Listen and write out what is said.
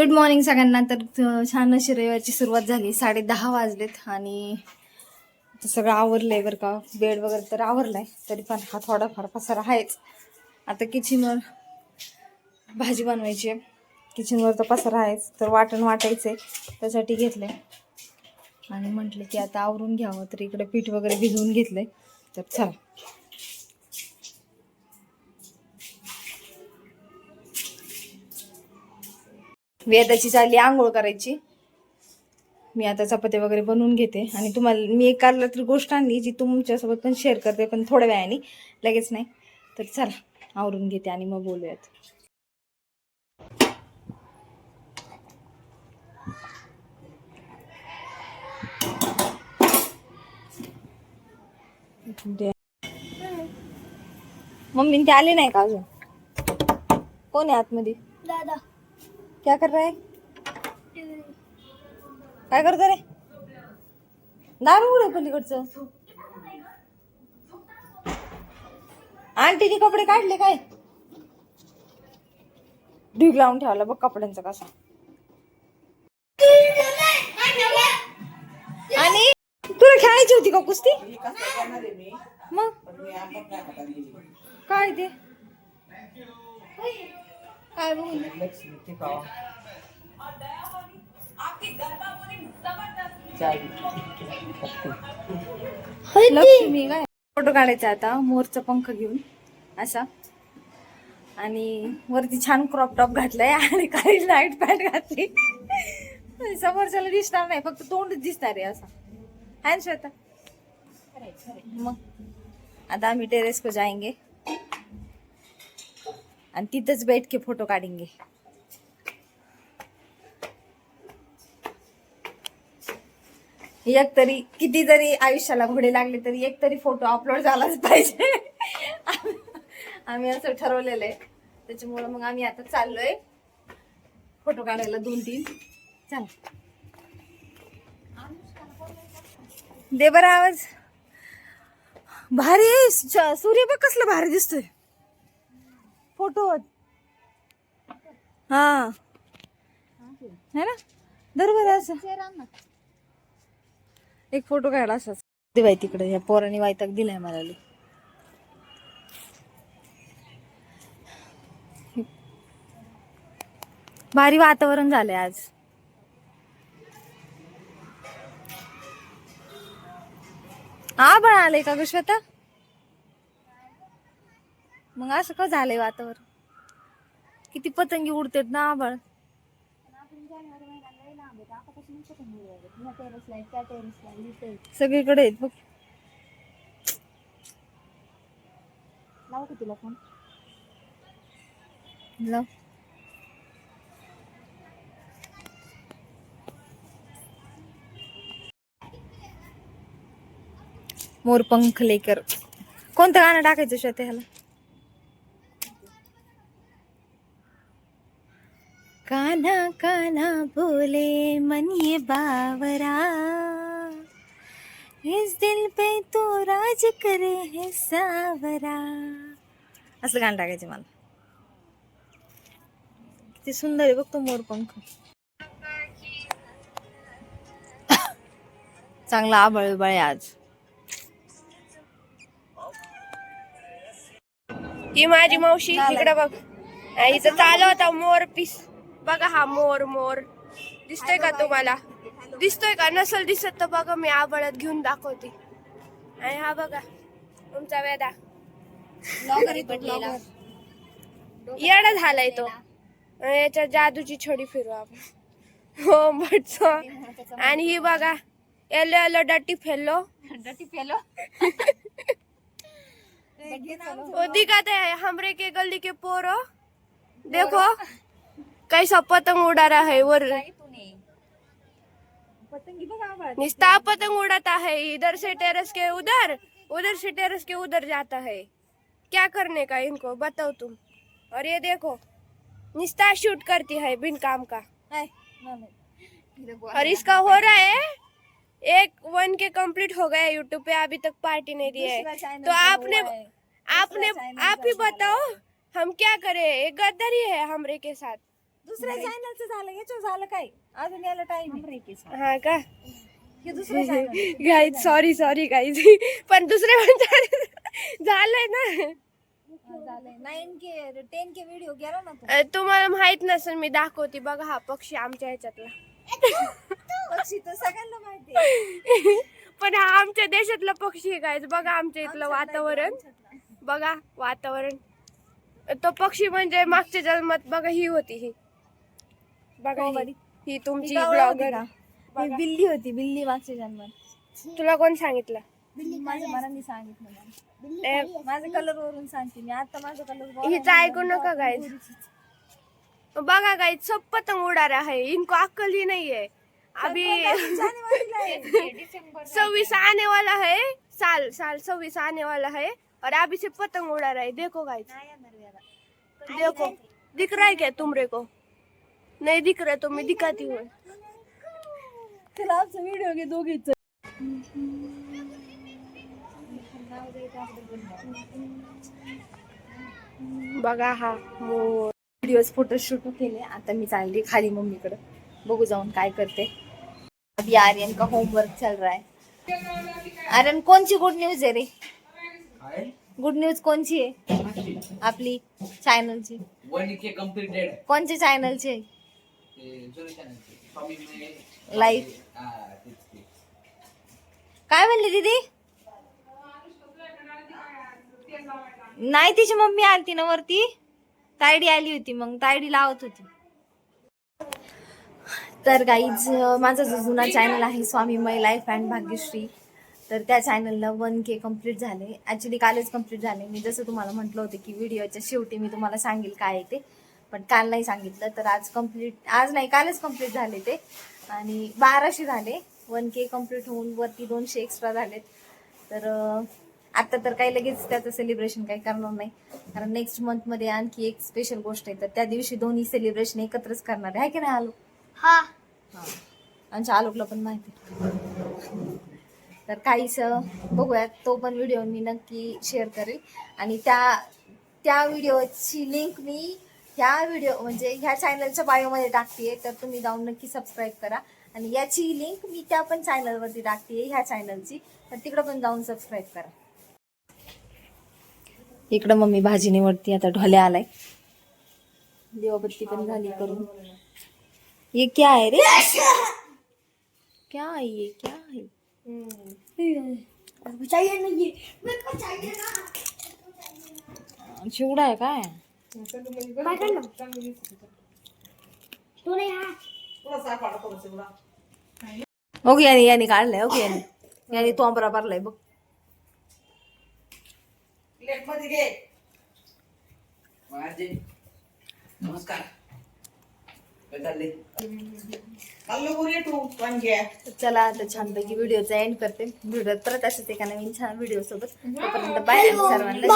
Good morning सगळ्यांना. तर छान अशी रविवारची सुरुवात झाली. साडे दहा वाजलेत आणि सगळं आवरलं आहे बरं का. बेड वगैरे तर आवरलाय तरी पण हा थोडाफार पसारा आहेच. आता किचनवर भाजी बनवायची आहे. किचनवर तर पसारा आहेच तर वाटण वाटायचं आहे त्यासाठी घेतलंय. आणि म्हटलं की आता आवरून घ्यावं तर इकडे पीठ वगैरे भिजवून घेतलंय. तर चला. वेदाची चालली आंघोळ करायची. मी आता चपात्या वगैरे बनवून घेते. आणि तुम्हाला मी एक कारला तरी गोष्ट आणली जी तुमच्यासोबत पण शेअर करते पण थोड्या वेळाने. लगेच नाही. तर चला आवरून घेते आणि मग बोलूयात. मम्मी ते आले नाही का अजून? कोण आहे आतमध्ये? दादा. क्या कर रहा है? काय करतो रे? दार उघड पलीकडचं. आंटीने कपडे काढले काय? ढीग लावून ठेवला बघ कपड्यांचा कसा. आणि तुला खेळायची होती का कुस्ती? मग? काय ते? काय बघून लक्ष्मी काय? फोटो काढायचा आता मोरचा पंख घेऊन असा. आणि वरती छान क्रॉप टॉप घातलाय आणि काही लाइट पॅन्ट घातली. समोरच्याला दिसणार नाही फक्त तोंडच दिसणार आहे असा. है ना श्वेता. मग. आता आम्ही टेरेस को जाएंगे आणि तिथंच बैठ के फोटो काढेंगे एक तरी किती जरी आयुष्याला घोडे लागले तरी एक तरी फोटो अपलोड झालाच पाहिजे. आम्ही असं ठरवलेलं आहे. त्याच्यामुळं मग आम्ही आता चाललोय. फोटो काढायला दोन तीन चल. दे बरं आवाज. भारी सूर्य बघ कसलं भारी दिसतोय. फोटो हा. है ना? बरोबर असं. एक फोटो काढला असाच. दे बाई तिकडे ह्या पोराने वायताक दिलाय मला लई. भारी वातावरण झालंय आज. हा पण आलंय का ग श्वेता? मग असं का झालंय वातावरण? किती पतंगी उडतात ना आबळ सगळीकडे आहेत बघ. लावू का तुला फोन लाव. मोरपंख लेकर. कोणतं गाणं टाकायचं श्वेता ह्याला? काना काना बोले मन ये बावरा। इस दिल पे तो राज करे है सावरा। असं गाणं टाकायचं मला. किती सुंदर आहे बघतो मोरपंख. चांगला आबळ बळे आज. ही माझी मावशी इकडे बघ. हा, इथं चालू होता मोर पीस. बघा हा मोर मोर. दिसतोय का तुम्हाला? दिसतोय का? नसल दिसत तर बघा मी आबळत घेऊन दाखवते. आणि हा बघा तुमचा वेदा. येडा झालाय तो. याच्या जादूची छडी फिरू आपण. हो मटच आणि ही बघा येलो येलो डटी फेलो. वो दिखाते हैं हमरे के गली के पोरो. देखो. कैसा पतंग उड़ा रहा है वो निस्ता पतंग उड़ाता है इधर से टेरेस के उधर उधर से टेरेस के उधर जाता है क्या करने का इनको? बताओ तुम. और ये देखो निस्ता शूट करती है बिन काम का. और इसका हो रहा है एक वन के कंप्लीट हो गया यूट्यूब पे अभी तक पार्टी नहीं दी है. तो आपने आपने आप ही बताओ हम क्या करें? ये गद्दारी है हमरे के साथ. दुसऱ्या चॅनलचं झालं याचं झालं काय? अजून याला टाइम हा का? हे दुसरं गाईज सॉरी सॉरी गाईज पण दुसरे झाले- झालंय ना. झालंय. Nine K ten K video गेला ना अ, तुम्हाला माहीत नसेल मी दाखवते. बघा हा पक्षी आमच्या ह्याच्यातला. पक्षी तर सगळ्यांना माहिती आहे. पण हा आमच्या देशातला पक्षी आहे गाईज बघा आमच्या इथलं वातावरण. बघा वातावरण. तो पक्षी म्हणजे मागच्या जन्मात बघा ही होती ही. बघा ही. तुमची ब्लॉगर? ही बिल्ली होती बिल्ली मागच्या जन्मात. तुला कोण सांगितलं? माझ्या मनाने सांगितलं मला. ए, माझ्या कलर वरून सांगते मी. आता माझा कलर हिचं ऐकू नका गाईज बघा गाईज सब पतंग उडा रहा है इनको अक्कल ही नहीं है अभी सव्वीस आने वाला है साल साल सव्वीस आने वाला है और अभी से पतंग उड़ा रहा है देखो. गाइस देखो दिख रहा है क्या तुमरे को? नहीं दिख रहा तो मैं दिखाती हूँ तुला आमचा व्हिडिओ घे दोघीच. बघा हा मोर. व्हिडिओज फोटोशूट केले. आता मी चालली खाली मम्मीकडे. बघू जाऊन काय करते. अभी आर्यन का होमवर्क चल रहा है आर्यन कोणची गुड न्यूज आहे रे? गुड न्यूज कोणची आहे? आपली चॅनलची के कोणच्या चॅनलची जुने लाईफ काय म्हणली दीदी? नाही तिची मम्मी आलती ना वरती. तायडी आली होती मग तायडी लावत होती. तर गाईज माझा जो जुना चॅनल आहे स्वामीमय लाईफ अँड भाग्यश्री तर त्या चॅनलला वन के कंप्लीट झाले. ॲक्च्युली कालच कंप्लीट झाले. मी जसं तुम्हाला म्हटलं होतं की व्हिडिओच्या शेवटी मी तुम्हाला सांगेल काय ते. पण काल नाही सांगितलं तर आज कंप्लीट आज नाही कालच कंप्लीट झाले ते. आणि बाराशे झाले. वन के कंप्लीट होऊन वरती दोनशे एक्स्ट्रा झालेत. तर अं, आता तर काही लगेच त्याचं सेलिब्रेशन काही करणार नाही. कारण नेक्स्ट मंथमध्ये आणखी एक स्पेशल गोष्ट आहे. तर त्या दिवशी दोन्ही सेलिब्रेशन एकत्रच करणार आहे. की नाही आलो हा. आमच्या आलोकला पण माहिती तर काहीच बघूयात. तो पण व्हिडिओ मी नक्की शेअर करेल. आणि त्या त्या व्हिडिओची लिंक मी ह्या व्हिडिओ म्हणजे ह्या चॅनलच्या बायोमध्ये टाकते तर तुम्ही जाऊन नक्की सबस्क्राईब करा. आणि याची लिंक मी त्या पण चॅनलवरती टाकते ह्या चॅनलची तर तिकडं पण जाऊन सबस्क्राईब करा. इकडं मम्मी भाजी निवडती आता ढोल्या आलाय. देवाबत्ती पण झाली करून. ये क्या है रे? क्या है ये? क्या है चिवडा आहे काय? ओके याने याने काढलाय ओके याने. याने तो अंबरा भरलाय बघ. नमस्कार काय चाललंय? चला आता छानपैकी व्हिडिओचा एंड करते. व्हिडिओ परत असते एका नवीन? छान व्हिडिओ सोबत तोपर्यंत बाय सर्वांना.